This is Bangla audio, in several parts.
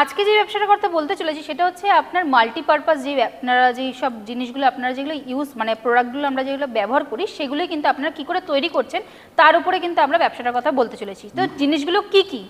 আজকে যে ব্যবসাটার কথা বলতে চলেছি সেটা হচ্ছে আপনার মাল্টিপারপাস যে আপনারা যেই সব জিনিসগুলো আপনারা যেগুলো ইউজ মানে প্রোডাক্টগুলো আমরা যেগুলো ব্যবহার করি সেগুলো কিন্তু আপনারা কি করে তৈরি করছেন তার উপরে কিন্তু আমরা ব্যবসাটার কথা বলতে চলেছি। তো জিনিসগুলো কি কি?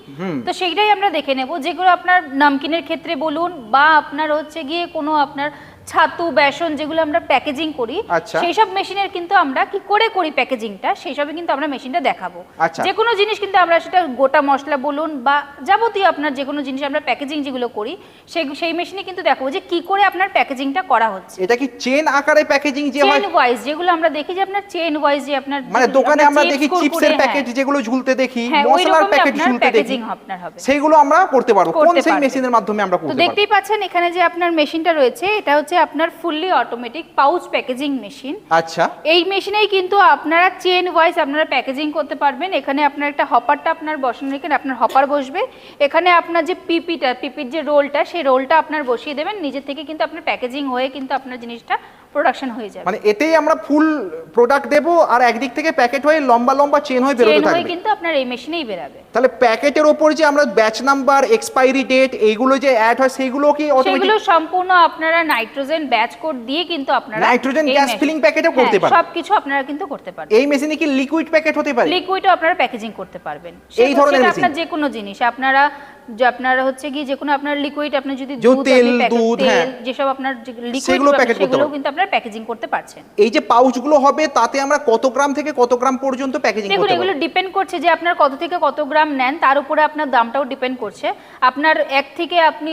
তো সেইটাই আমরা দেখে নেব। যেগুলো আপনার নামকিনের ক্ষেত্রে বলুন বা আপনার হচ্ছে গিয়ে কোনো আপনার ছাতু বেসন যেগুলো আমরা প্যাকেজিং করি। সেই সব মেশিনের কিন্তু আমরা কি করে করি প্যাকেজিংটা সেই সবে কিন্তু আমরা মেশিনটা দেখাবো আচ্ছা। যে কোনো জিনিস কিন্তু আমরা সেটা গোটা মশলা বলুন বা যাবতীয় আপনার যে কোনো জিনিস আমরা প্যাকেজিং যেগুলো করি সেই সেই মেশিনে কিন্তু দেখাবো যে কি করে আপনার প্যাকেজিংটা করা হচ্ছে এটা কি চেন আকারে প্যাকেজিং যে হয় চেন ওয়াইজ যেগুলো আমরা দেখি যে আপনার চেন ওয়াইজ যে আপনার মানে দোকানে আমরা দেখি চিপসের। প্যাকেট যেগুলো ঝুলতে দেখি হ্যাঁ, মশলার প্যাকেট ঝুলতে দেখি আপনার হবে। সেইগুলো আমরা করতে পারব কোন সেই মেশিনের মাধ্যমে আমরা করতে পারব তো দেখতেই পাচ্ছেন এখানে যে আপনার মেশিনটা রয়েছে এটা হচ্ছে আপনার fully automatic pouch packaging machine আচ্ছা। এই মেশিনেই কিন্তু আপনারা চেন ওয়াইজ আপনারা প্যাকেজিং করতে পারবেন। এখানে আপনার একটা হপারটা আপনার বসানো রেখে আপনার হপার বসবে। এখানে আপনার যে পিপিটা পিপির যে রোলটা সেই রোলটা আপনার বসিয়ে দেবেন। নিজে থেকে কিন্তু আপনার প্যাকেজিং হয়ে কিন্তু আপনার জিনিসটা প্রোডাকশন হয়ে যাবে। মানে এতেই আমরা ফুল প্রোডাক্ট দেবো আর একদিক থেকে প্যাকেট হয়ে লম্বা লম্বা চেন হয়ে চেন বেরোতে থাকবে। কিন্তু আপনার এই মেশিনেই বেরাবে। তাহলে প্যাকেটের ওপর যে আমরা ব্যাচ নাম্বার এক্সপায়ারি ডেট এইগুলো যে অ্যাড হয় সেইগুলো কি অটোমেটিক সেগুলো সম্পূর্ণ আপনারা নাইট্রোজেন ব্যাচ কোড দিয়ে কিন্তু আপনারা নাইট্রোজেন গ্যাস ফিলিং হ্যাঁ, করতে পারবেন। সবকিছু আপনারা কিন্তু করতে পারবেন। এই মেশিনে কি লিকুইড প্যাকেট হতে পারে? লিকুইডও আপনারা প্যাকেজিং করতে পারবেন। এই ধরনের machine? আপনার যে কোনো জিনিস আপনারা যে আপনারা হচ্ছে কি যে কোনো আপনার লিকুইড আপনার যদি দুধ তেল, দুধ, হ্যাঁ। যেসব আপনার লিকুইড সেগুলো করতে সেগুলো কিন্তু আপনারা প্যাকেজিং করতে পারছেন। এই যে পাউচগুলো হবে তাতে আমরা কত গ্রাম থেকে কত গ্রাম পর্যন্ত প্যাকেজিং দেখুন করতে এগুলো ডিপেন্ড করছে যে আপনার কত থেকে কত গ্রাম নেন তার উপরে আপনার দামটাও ডিপেন্ড করছে। আপনার এক থেকে আপনি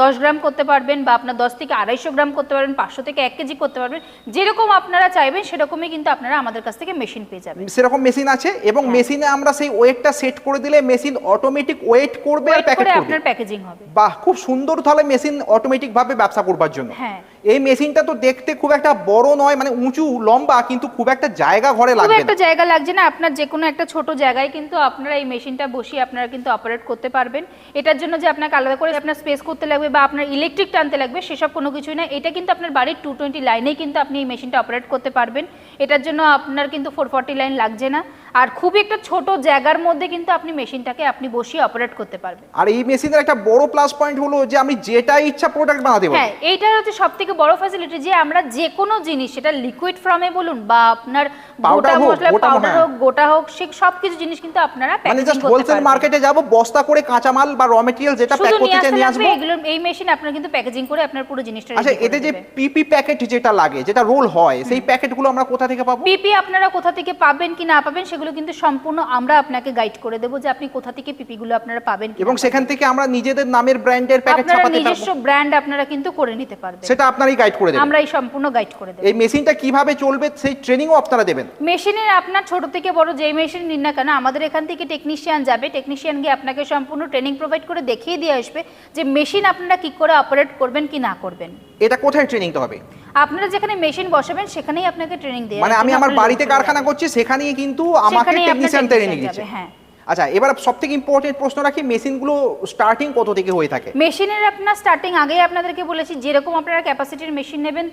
দশ গ্রাম করতে পারবেন বা আপনার দশ থেকে আড়াইশো গ্রাম করতে পারবেন পাঁচশো থেকে এক কেজি করতে পারবেন। যেরকম আপনারা চাইবেন সেরকমই কিন্তু আপনারা আমাদের কাছ থেকে মেশিন পেয়ে যাবেন। সেরকম মেশিন আছে এবং হ্যাঁ। মেশিনে আমরা সেই ওয়েটটা সেট করে দিলে মেশিন অটোমেটিক ওয়েট করবে আর প্যাকেট করে আপনার প্যাকেজিং হবে। বাহ খুব সুন্দর তাহলে মেশিন অটোমেটিক ভাবে ব্যবসা করবার জন্য। হ্যাঁ। এই মেশিনটা তো দেখতে খুব একটা বড় নয় মানে উঁচু লম্বা কিন্তু খুব একটা জায়গা ঘরে খুব লাগবে একটা জায়গা লাগছে না। আপনার যে কোনো একটা ছোট জায়গায় কিন্তু আপনারা এই মেশিনটা বসিয়ে আপনারা কিন্তু অপারেট করতে পারবেন। এটার জন্য যে আপনাকে আলাদা করে আপনার স্পেস করতে লাগবে বা আপনার ইলেকট্রিক টানতে লাগবে সেসব কোনো কিছুই না। এটা কিন্তু আপনার বাড়ির টু টোয়েন্টি লাইনেই কিন্তু আপনি এই মেশিনটা অপারেট করতে পারবেন। এটার জন্য আপনার কিন্তু ফোর ফর্টি লাইন লাগছে না। আর খুবই একটা ছোট জায়গার মধ্যে কিন্তু আপনি মেশিনটাকে আপনি বসিয়ে অপারেট করতে পারবেন। আর এই মেশিনের একটা বড় প্লাস পয়েন্ট হলো যে আমি যেটা ইচ্ছা প্রোডাক্ট বানাতে পারি। হ্যাঁ এইটার হচ্ছে সব থেকে বড় ফ্যাসিলিটি যে আমরা যে কোনো জিনিস সেটা লিকুইড ফর্মে বলুন বা আপনার গোটা মশলা পাউডার হ্যাঁ। হোক গোটা হোক সে সব কিছু জিনিস কিন্তু আপনারা মানে জাস্ট হোলসেল মার্কেটে যাব বস্তা করে কাঁচামাল বা র মেটেরিয়াল যেটা প্যাক করতে চাই নিয়ে আসব। এগুলো এই মেশিন আপনার কিন্তু প্যাকেজিং করে আপনার পুরো জিনিসটা আচ্ছা এতে যে পিপি প্যাকেট যেটা লাগে যেটা রোল হয় সেই প্যাকেটগুলো আমরা কোথা থেকে পাবো? পিপি আপনারা কোথা থেকে পাবেন কি না পাবেন সেগুলো কিন্তু সম্পূর্ণ আমরা আপনাকে গাইড করে দেবো যে আপনি কোথা থেকে পিপি গুলো আপনারা পাবেন এবং সেখান থেকে আমরা নিজেদের নামের ব্র্যান্ডের। প্যাকেট আপনারা ছাপাতে নিজস্ব ব্র্যান্ড আপনারা কিন্তু করে নিতে পারবেন। সেটা আপনারই গাইড করে দেবেন। আমরা এই সম্পূর্ণ গাইড করে দেবো। এই মেশিনটা কীভাবে চলবে সেই ট্রেনিংও আপনারা দেবেন। মেশিনের আপনার ছোট থেকে বড় যেই মেশিন নিন না কেন আমাদের এখান থেকে টেকনিশিয়ান যাবে। টেকনিশিয়ান গিয়ে আপনাকে সম্পূর্ণ ট্রেনিং প্রোভাইড করে দেখিয়ে দিয়ে আসবে যে মেশিন আপনারা কি করে অপারেট করবেন কি না করবেন। এটা কোথায় ট্রেনিংটা হবে? আপনারা যেখানে মেশিন বসাবেন সেখানেই আপনাকে ট্রেনিং দেওয়া মানে আমি আমার বাড়িতে কারখানা করছি সেখানেই কিন্তু আমাকে টেকনিশিয়ান ট্রেনিং দিচ্ছে। হ্যাঁ। আচ্ছা এবার সব থেকে ইম্পর্টেন্ট প্রশ্ন রাখি মেশিনগুলো স্টার্টিং কত থেকে হয়ে থাকে? মেশিনের আপনার স্টার্টিং আগেই আপনাদেরকে বলেছি যেরকম আপনারা ক্যাপাসিটির মেশিন নেবেন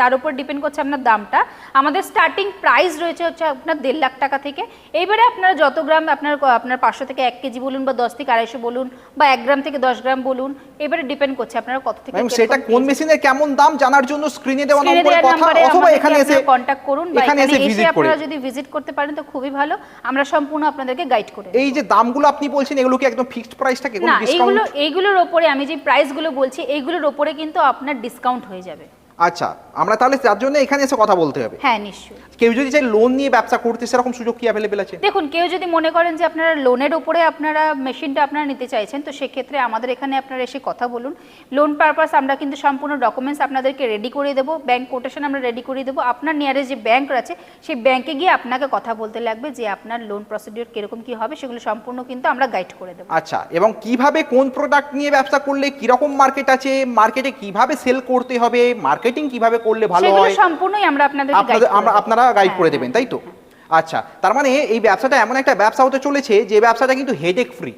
তার উপর ডিপেন্ড করছে আপনার দামটা। আমাদের স্টার্টিং প্রাইস রয়েছে হচ্ছে আপনার দেড় লাখ টাকা থেকে। এইবারে আপনারা যত গ্রাম আপনার আপনার পাঁচশো থেকে এক কেজি বলুন বা দশ থেকে আড়াইশো বলুন বা এক গ্রাম থেকে দশ গ্রাম বলুন এবারে ডিপেন্ড করছে আপনারা কত থেকে সেটা কোন মেশিনের কেমন দাম জানার জন্য স্ক্রিনে দেওয়া নম্বরে কথা অথবা এখানে এসে কন্ট্যাক্ট করুন বা এখানে এসে আপনারা যদি ভিজিট করতে পারেন তো খুবই ভালো। আমরা সম্পূর্ণ আপনাদেরকে গাইড করে। এই যে দামগুলো আপনি বলছেন এগুলো কি একদম ফিক্সড প্রাইস থাকে? কোনো না এগুলো এইগুলো এইগুলোর ওপরে আমি যে প্রাইসগুলো বলছি এইগুলোর ওপরে কিন্তু আপনার ডিসকাউন্ট হয়ে যাবে। আচ্ছা আমরা তাহলে তার জন্য এখানে এসে কথা বলতে হবে। হ্যাঁ নিশ্চয়ই। কেউ যদি চাই লোন নিয়ে ব্যবসা করতে সেরকম সুযোগ কি অ্যাভেলেবেল আছে? দেখুন কেউ যদি মনে করেন যে আপনারা লোনের উপরে আপনারা মেশিনটা আপনারা নিতে চাইছেন তো সেক্ষেত্রে আমাদের এখানে আপনারা এসে কথা বলুন। লোন পারপাস আমরা কিন্তু সম্পূর্ণ ডকুমেন্টস আপনাদেরকে রেডি করে দেবো ব্যাংক কোটেশন আমরা রেডি করে দেবো। আপনার নিয়ারেস্ট যে ব্যাংক আছে সেই ব্যাংকে গিয়ে আপনাকে কথা বলতে লাগবে যে আপনার লোন প্রসিডিওর কীরকম কি হবে সেগুলো সম্পূর্ণ কিন্তু আমরা গাইড করে দেবো। আচ্ছা এবং কীভাবে কোন প্রোডাক্ট নিয়ে ব্যবসা করলে কীরকম মার্কেট আছে মার্কেটে কীভাবে সেল করতে হবে মার্কেটিং কীভাবে করলে ভালো হয়? সম্পূর্ণই আমরা আপনাদের আপনাদের আমরা আপনারা গাইড করে হ্যাঁ, দেবেন তাই তো? আচ্ছা তার মানে এই ব্যবসাটা এমন একটা ব্যবসা হতে চলেছে যে ব্যবসাটা কিন্তু হেডেক ফ্রি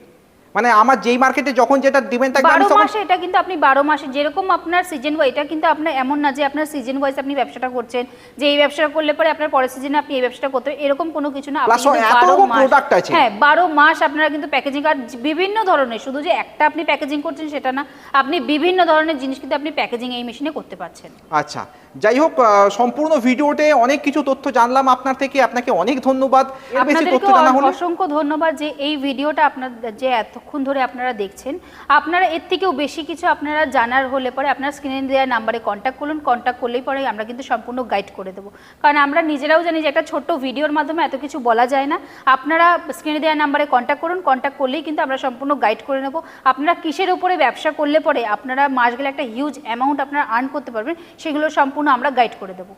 মানে আমার যেই মার্কেটে যখন যেটা দিবেন থাকবে আমি বারো তখন মাসে এটা কিন্তু আপনি বারো মাসে যেরকম আপনার সিজন ওয়াইজ এটা কিন্তু আপনার এমন না যে আপনার সিজন ওয়াইজ আপনি ব্যবসাটা করছেন যে এই ব্যবসাটা করলে পরে আপনার পরের সিজনে আপনি এই ব্যবসাটা করতে এরকম কোনো কিছু না। আপনি এত 12 product আছে। হ্যাঁ বারো মাস আপনারা কিন্তু প্যাকেজিং আর বিভিন্ন ধরনের শুধু যে একটা আপনি প্যাকেজিং করছেন সেটা না আপনি বিভিন্ন ধরনের জিনিস কিন্তু আপনি প্যাকেজিং এই মেশিনে করতে পারছেন। আচ্ছা যাই হোক সম্পূর্ণ ভিডিওতে অনেক কিছু তথ্য জানলাম আপনার থেকে আপনাকে অনেক ধন্যবাদ। এর বেশি তথ্য জানা হলে অসংখ্য ধন্যবাদ যে এই ভিডিওটা আপনার যে এতক্ষণ ধরে আপনারা দেখছেন। আপনারা এর থেকেও বেশি কিছু আপনারা জানার হলে পরে আপনার স্ক্রিনে দেওয়া নাম্বারে কন্ট্যাক্ট করুন। কন্ট্যাক্ট করলেই পরে আমরা কিন্তু সম্পূর্ণ গাইড করে দেবো। কারণ আমরা নিজেরাও জানি যে একটা ছোট্ট ভিডিওর মাধ্যমে এত কিছু বলা যায় না। আপনারা স্ক্রিনে দেওয়া নাম্বারে কন্ট্যাক্ট করুন। কন্ট্যাক্ট করলেই কিন্তু আমরা সম্পূর্ণ গাইড করে নেব। আপনারা কিসের উপরে ব্যবসা করলে পরে আপনারা মাস গেলে একটা হিউজ অ্যামাউন্ট আপনারা আর্ন করতে পারবেন, সেগুলো সম্পূর্ণ আমরা গাইড করে দেবো।